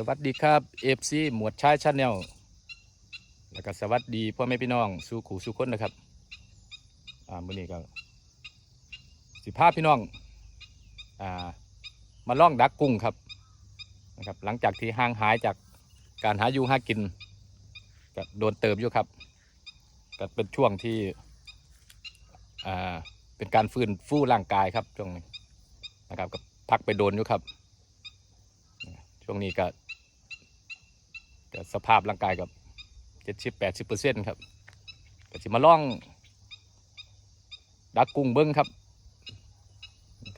สวัสดีครับเอฟซีหมวดชายชาแนลแล้วก็สวัสดีพ่อแม่พี่น้องสู่ขู่สู่คนนะครับ อ่ามื้อนี้ก็สิพาพี่น้อง อ่า มาล่องดักกุ้งครับ นะครับ หลังจากที่ห่างหายจากการหาอยู่หากินก็โดนเติมอยู่ครับก็เป็นช่วงที่ อ่า เป็นการฟื้นฟูร่างกายครับช่วงนี้นะครับก็พักไปโดนอยู่ครับ ช่วงนี้ก็ก็สภาพร่างกายกับเจ็ดสิบแปดสิบเปอร์เซ็นต์ครับก็จะมาล่องดักกุ้งเบิ้งครับ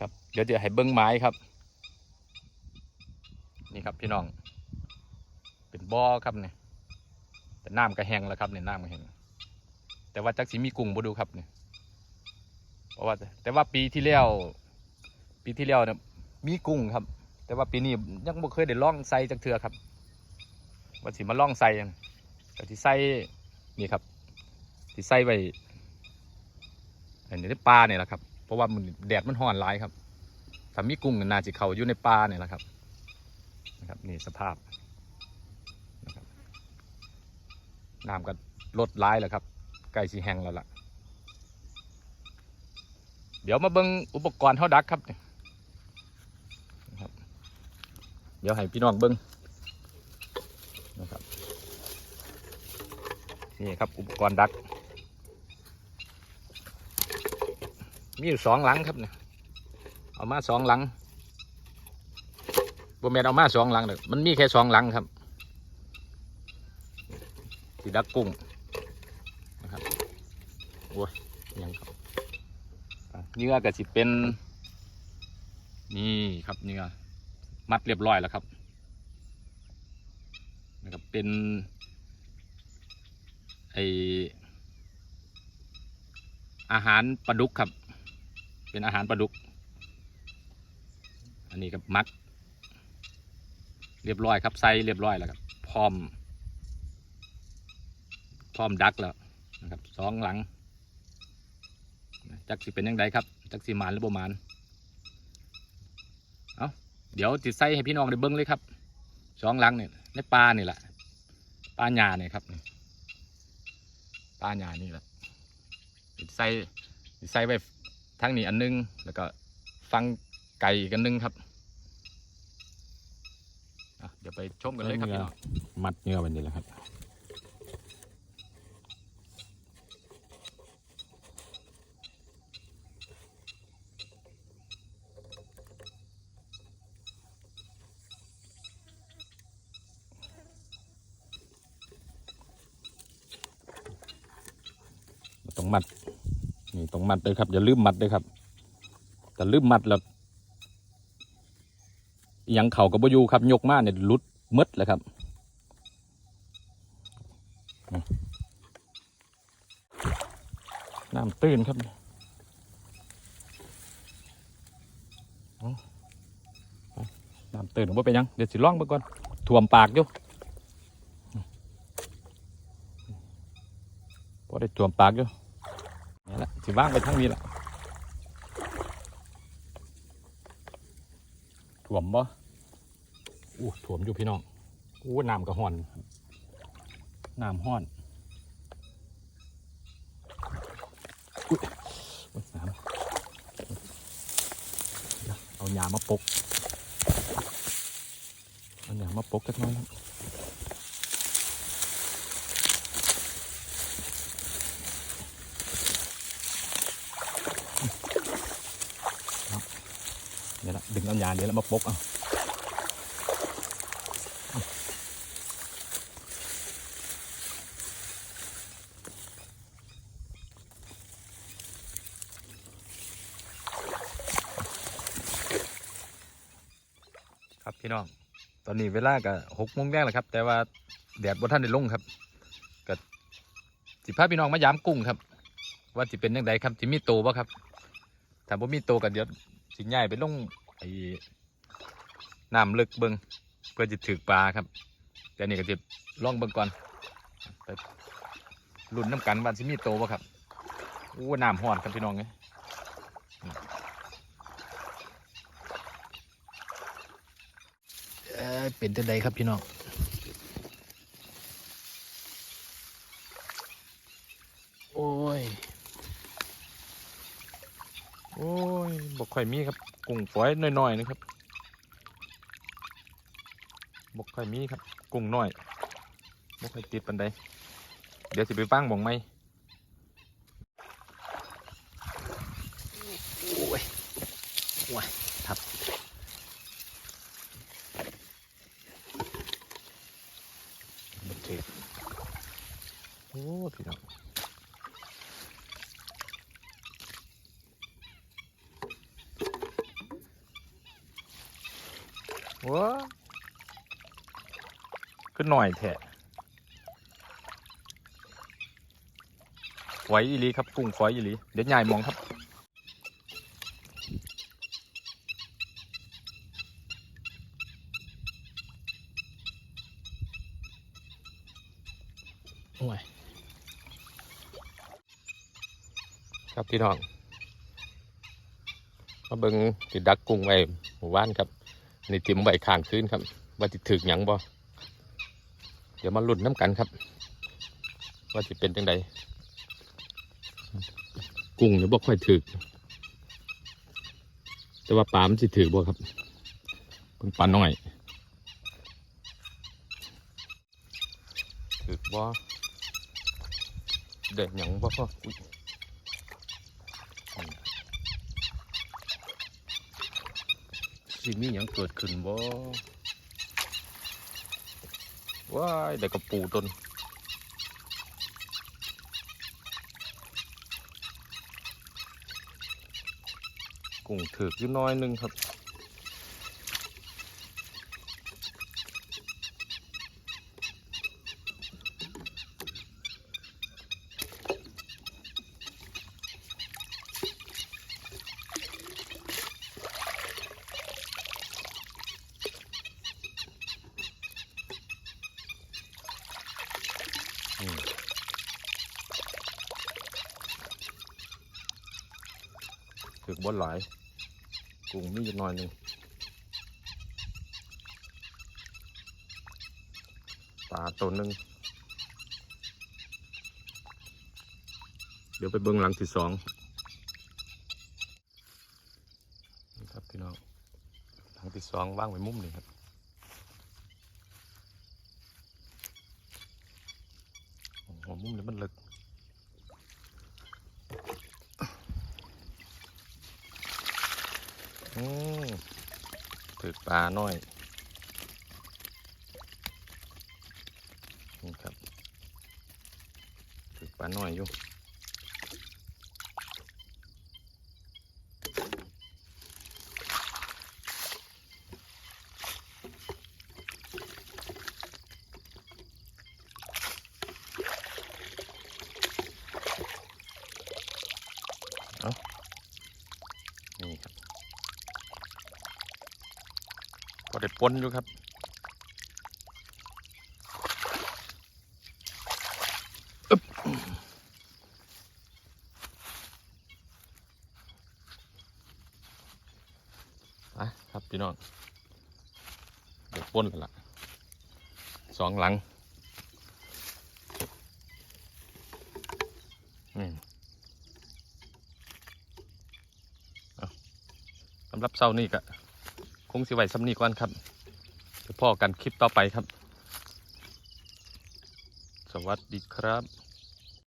ครับเดี๋ยวจะให้เบิ้งไม้ครับ นี่ครับพี่น้อง เป็นบ่อครับเนี่ยแต่น้ำก็แห้งแล้วครับเนี่ยน้ำก็แห้งแต่ว่าจักสีมีกุ้งบ่ดูครับเนี่ยเพราะว่าแต่ว่าปีที่แล้ว ปีที่แล้วเนี่ยมีกุ้งครับ แต่ว่าปีนี้ยังบ่เคยได้ล่องใส่จักเทือครับว่าสิมาล่องใส่กันแต่ที่ใส่นี่ครับที่ใส่ไว้อันนี้ในปลาเนี่ยแหละครับ เพราะว่ามันแดดมันร้อนหลายครับถ้ามีกุ้งก็น่าจะเขาอยู่ในปลาเนี่ยแหละครับนะครับนี่สภาพนะครับน้ำก็ลดร้ายแล้วครับใกล้สีแห้งแล้วล่ะ เดี๋ยวมาเบิ่งอุปกรณ์เท่าดักครับ เดี๋ยวให้พี่น้องเบิ้งนะครับนี่ครับอุปกรณ์ดัก มีอยู่สองหลังครับเนี่ยเอามาสองหลังบแมนเอามาสองหลังเด้อมันมีแค่สองหลังครับที่ดักกุ้งนะครับโอ้ยยังครับอะเนื้อก็สิเป็น นี่ครับเนื้อ มัดเรียบร้อยแล้วครับนะครับเป็นไออาหารปลาดุกครับ เป็นอาหารปลาดุก อันนี้กับมัด เรียบร้อยครับใส่เรียบร้อยแล้วครับพร้อม พร้อมดักแล้วนะครับสองหลังจักสิเป็นยังไงครับจักสิหมานหรือบ่มาน เดี๋ยวติดไส้ให้พี่น้องได้เบิ้งเลยครับสองหลังเนี่ยในปลานี่แหละปลาหยาเนี่ยครับปลาหยานี่แหละติดไส้ติดไส้ไว้ทั้งนี้อันนึง แล้วก็ฟังไก่กันนึงครับเดี๋ยวไปชมกันเลยครับพี่น้องมัดเนื้อวันนี่แหละครับ มัด นี่ต้องมัดเลยครับอย่าลืมมัดเลยครับแต่ลืมมัดแล้วอิหยังเข่ากับบอยูครับ ยกมาเนี่ยลุดหมดเลยครับน้ำตื้นครับน้ำตื้นผมว่าเป็นหยัง เดี๋ยวสิล่องไปก่อนถ่วมปากอยู่พอได้ถ่วมปากอยู่ สิว่างไปทั้งนี้แหละถ่วมบ่อู้ถ่วมอยู่พี่น้องอู้น้ำกระห่อนน้ำห้อนอุ้ยโอ๊ยน้ำเดี๋ยวเอาหยามาปกเอาหยามาปกกันหน่อย ครับเดี๋ยวละดึงเอายาเดี๋ยวแล้วมาปกเอาครับพี่น้อง ตอนนี้เวลาก็หกโมงแรกแล้วครับ แต่ว่าแดดบนท่านได้ลงครับก็สิพาพี่น้องมายามกุ้งครับ ว่าสิเป็นยังไงครับสิมีโตบ่ครับถ้าบ่มีโตก็เดี๋ยวสิง่ายไปลง ไอ้น้ำลึกเบิงเพื่อจะถือปลาครับ แต่นี่ก็จะล่องเบิงก่อนไปรุ่นน้ำกันวันสิมีโตวะครับอู้น้ำห่อนครับพี่น้องเลยเอ้ยเป็นแต่ใดครับพี่น้องโอ้ย โอ้ บอกค่อยมีครับกุ้งฝอยน้อยๆนะครับบอกค่อยมีครับกุ้งน้อยบอกค่อยติดปันใดเดี๋ยวสิไปฟังบ่องไหมโอ้ยโอ้ยทับมันเจ็บโอ้พี่น้อง ว้าก็หน่อยแทะฝอยอีหลีครับกุ้งฝอยอีหลีเดี๋ยวใหญ่มองครับโอ้ยครับพี่น้องมาเบิงติดดักกุ้งไว้หมู่บ้านครับ อันนี่ติมไว้ข้างคืนครับว่าจะถึกหยังบ่เดี๋ยวมาลุ้นน้ำกันครับ ว่าจะเป็นจังใดกุ้งเนี่ยบ่ค่อยถึก แต่ว่าปลามันสิถึกบ่ครับเป็นปลาน้อยถึกบ่เด็ดหยังบ่พ่ออุ๊ย สิมีอย่างเกิดขึ้นบ่ว้ายเด็กกระปูต้นกุ้งถือกอยู่น้อยหนึงครับ ถือกบนหลายกุ้งมีอยู่หน้อยหนึ่งปลาตัวหนึ่งเดี๋ยวไปเบิ้งหลังที่สองนี่ครับพี่น้องหลังที่สองว่างไว้มุมนี่ครับหัวมุมนี่มันลึก อืม ถือปลาน้อยนี่ครับถือปลาน้อยอยู่ ได้ปนอยู่ครับอึ๊บไปครับพี่น้องเดี๋ยวปนแล้วล่ะสองหลังสำหรับเช้านี้ก็ คงสิไหว้สำนีก่อนครับพ่อกันคลิปต่อไปครับ สวัสดีครับ